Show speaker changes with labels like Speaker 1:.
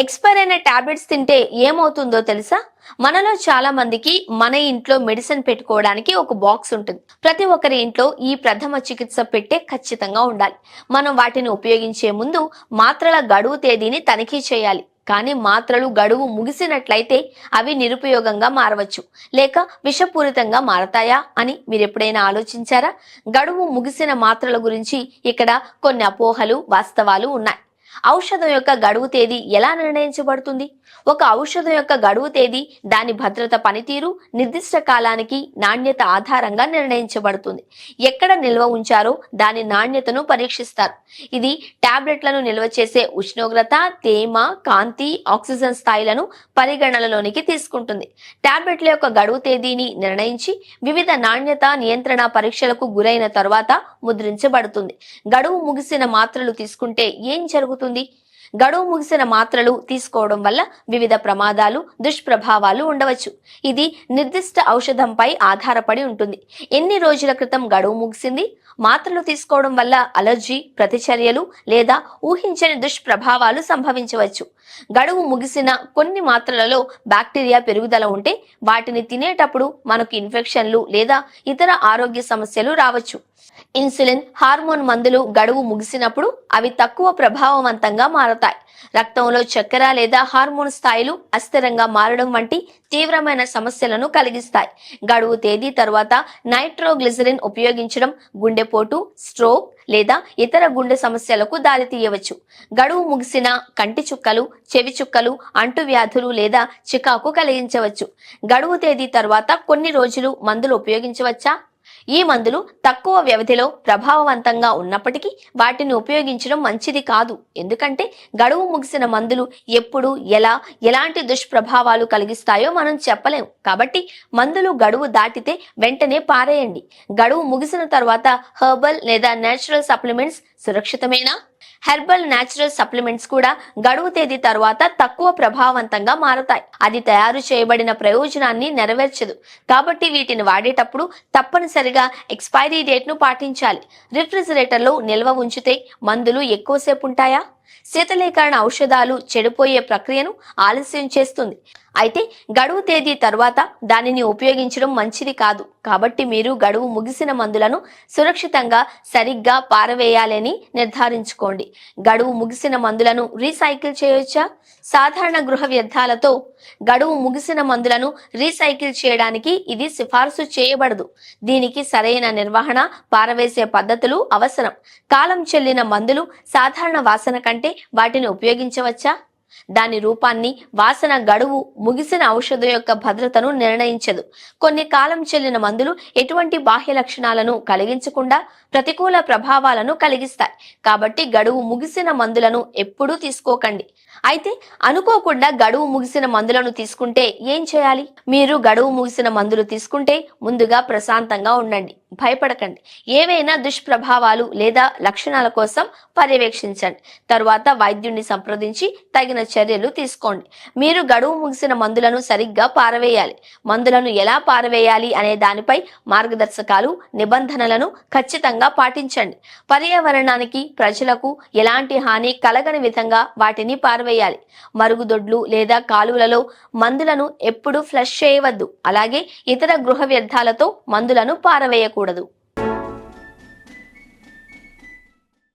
Speaker 1: Expire అయిన tablets తింటే ఏమవుతుందో తెలుసా? మనలో చాలా మందికి మన ఇంట్లో మెడిసిన్ పెట్టుకోవడానికి ఒక బాక్స్ ఉంటుంది. ప్రతి ఒక్కరి ఇంట్లో ఈ ప్రథమ చికిత్స పెట్టే ఖచ్చితంగా ఉండాలి. మనం వాటిని ఉపయోగించే ముందు మాత్రల గడువు తేదీని తనిఖీ చేయాలి. కానీ మాత్రలు గడువు ముగిసినట్లయితే అవి నిరుపయోగంగా మారవచ్చు. లేక విషపూరితంగా మారతాయా అని మీరు ఎప్పుడైనా ఆలోచించారా? గడువు ముగిసిన మాత్రల గురించి ఇక్కడ కొన్ని అపోహలు వాస్తవాలు ఉన్నాయి. ఔషధం యొక్క గడువు తేదీ ఎలా నిర్ణయించబడుతుంది? ఒక ఔషధం యొక్క గడువు తేదీ దాని భద్రత పనితీరు నిర్దిష్ట కాలానికి నాణ్యత ఆధారంగా నిర్ణయించబడుతుంది. ఎక్కడ నిల్వ ఉంచారో దాని నాణ్యతను పరీక్షిస్తారు. ఇది టాబ్లెట్లను నిల్వ చేసే ఉష్ణోగ్రత తేమ కాంతి ఆక్సిజన్ స్థాయిలను పరిగణనలోనికి తీసుకుంటుంది. టాబ్లెట్ల యొక్క గడువు తేదీని నిర్ణయించి వివిధ నాణ్యత నియంత్రణ పరీక్షలకు గురైన తర్వాత ముద్రించబడుతుంది. గడువు ముగిసిన మాత్రలు తీసుకుంటే ఏం జరుగుతుంది? గడువు ముగిసిన మాత్రలు తీసుకోవడం వల్ల వివిధ ప్రమాదాలు దుష్ప్రభావాలు ఉండవచ్చు. ఇది నిర్దిష్ట ఔషధంపై ఆధారపడి ఉంటుంది. ఎన్ని రోజుల క్రితం గడువు ముగిసింది? మాత్రలు తీసుకోవడం వల్ల అలర్జీ ప్రతిచర్యలు లేదా ఊహించని దుష్ప్రభావాలు సంభవించవచ్చు. గడువు ముగిసిన కొన్ని మాత్రలలో బ్యాక్టీరియా పెరుగుదల ఉంటే వాటిని తినేటప్పుడు మనకు ఇన్ఫెక్షన్లు లేదా ఇతర ఆరోగ్య సమస్యలు రావచ్చు. ఇన్సులిన్ హార్మోన్ మందులు గడువు ముగిసినప్పుడు అవి తక్కువ ప్రభావవంతంగా మారతాయి. రక్తంలో చక్కెర లేదా హార్మోన్ స్థాయిలు అస్థిరంగా మారడం వంటి తీవ్రమైన సమస్యలను కలిగిస్తాయి. గడువు తేదీ తర్వాత నైట్రోగ్లిజరిన్ ఉపయోగించడం గుండెపోటు స్ట్రోక్ లేదా ఇతర గుండె సమస్యలకు దారితీయవచ్చు గడువు ముగిసిన కంటి చుక్కలు చెవి చుక్కలు అంటువ్యాధులు లేదా చికాకు కలిగించవచ్చు. గడువు తేదీ తర్వాత కొన్ని రోజులు మందులు ఉపయోగించవచ్చా? ఈ మందులు తక్కువ వ్యవధిలో ప్రభావవంతంగా ఉన్నప్పటికీ వాటిని ఉపయోగించడం మంచిది కాదు. ఎందుకంటే గడువు ముగిసిన మందులు ఎప్పుడు ఎలా ఎలాంటి దుష్ప్రభావాలు కలిగిస్తాయో మనం చెప్పలేం. కాబట్టి మందులు గడువు దాటితే వెంటనే పారేయండి. గడువు ముగిసిన తర్వాత హెర్బల్ లేదా నేచురల్ సప్లిమెంట్స్ సురక్షితమేనా? హెర్బల్ న్యాచురల్ సప్లిమెంట్స్ కూడా గడువు తేదీ తర్వాత తక్కువ ప్రభావవంతంగా మారతాయి. అది తయారు చేయబడిన ప్రయోజనాన్ని నెరవేర్చదు. కాబట్టి వీటిని వాడేటప్పుడు తప్పనిసరిగా ఎక్స్పైరీ డేట్ను పాటించాలి. రిఫ్రిజిరేటర్లో నిల్వ ఉంచితే మందులు ఎక్కువసేపు ఉంటాయా? శీతలీకరణ ఔషధాలు చెడిపోయే ప్రక్రియను ఆలస్యం చేస్తుంది. అయితే గడువు తేదీ తర్వాత దానిని ఉపయోగించడం మంచిది కాదు. కాబట్టి మీరు గడువు ముగిసిన మందులను సురక్షితంగా సరిగ్గా పారవేయాలని నిర్ధారించుకోండి. గడువు ముగిసిన మందులను రీసైకిల్ చేయొచ్చా? సాధారణ గృహ వ్యర్థాలతో గడువు ముగిసిన మందులను రీసైకిల్ చేయడానికి ఇది సిఫార్సు చేయబడదు. దీనికి సరైన నిర్వహణ పారవేసే పద్ధతులు అవసరం. కాలం చెల్లిన మందులు సాధారణ వాసన కంటే వాటిని ఉపయోగించవచ్చా? దాని రూపాన్ని వాసన గడువు ముగిసిన ఔషధం యొక్క భద్రతను నిర్ణయించదు. కొన్ని కాలం చెల్లిన మందులు ఎటువంటి బాహ్య లక్షణాలను కలిగించకుండా ప్రతికూల ప్రభావాలను కలిగిస్తాయి. కాబట్టి గడువు ముగిసిన మందులను ఎప్పుడూ తీసుకోకండి. అయితే అనుకోకుండా గడువు ముగిసిన మందులను తీసుకుంటే ఏం చేయాలి? మీరు గడువు ముగిసిన మందులు తీసుకుంటే ముందుగా ప్రశాంతంగా ఉండండి. భయపడకండి. ఏవైనా దుష్ప్రభావాలు లేదా లక్షణాల కోసం పర్యవేక్షించండి. తరువాత వైద్యుడిని సంప్రదించి తగిన చర్యలు తీసుకోండి. మీరు గడువు ముగిసిన మందులను సరిగ్గా పారవేయాలి. మందులను ఎలా పారవేయాలి అనే దానిపై మార్గదర్శకాలు నిబంధనలను ఖచ్చితంగా పాటించండి. పర్యావరణానికి ప్రజలకు ఎలాంటి హాని కలగని విధంగా వాటిని పారవేయాలి. మరుగుదొడ్లు లేదా కాలువలలో మందులను ఎప్పుడూ ఫ్లష్ చేయవద్దు. అలాగే ఇతర గృహ వ్యర్థాలతో మందులను పారవేయకూడదు.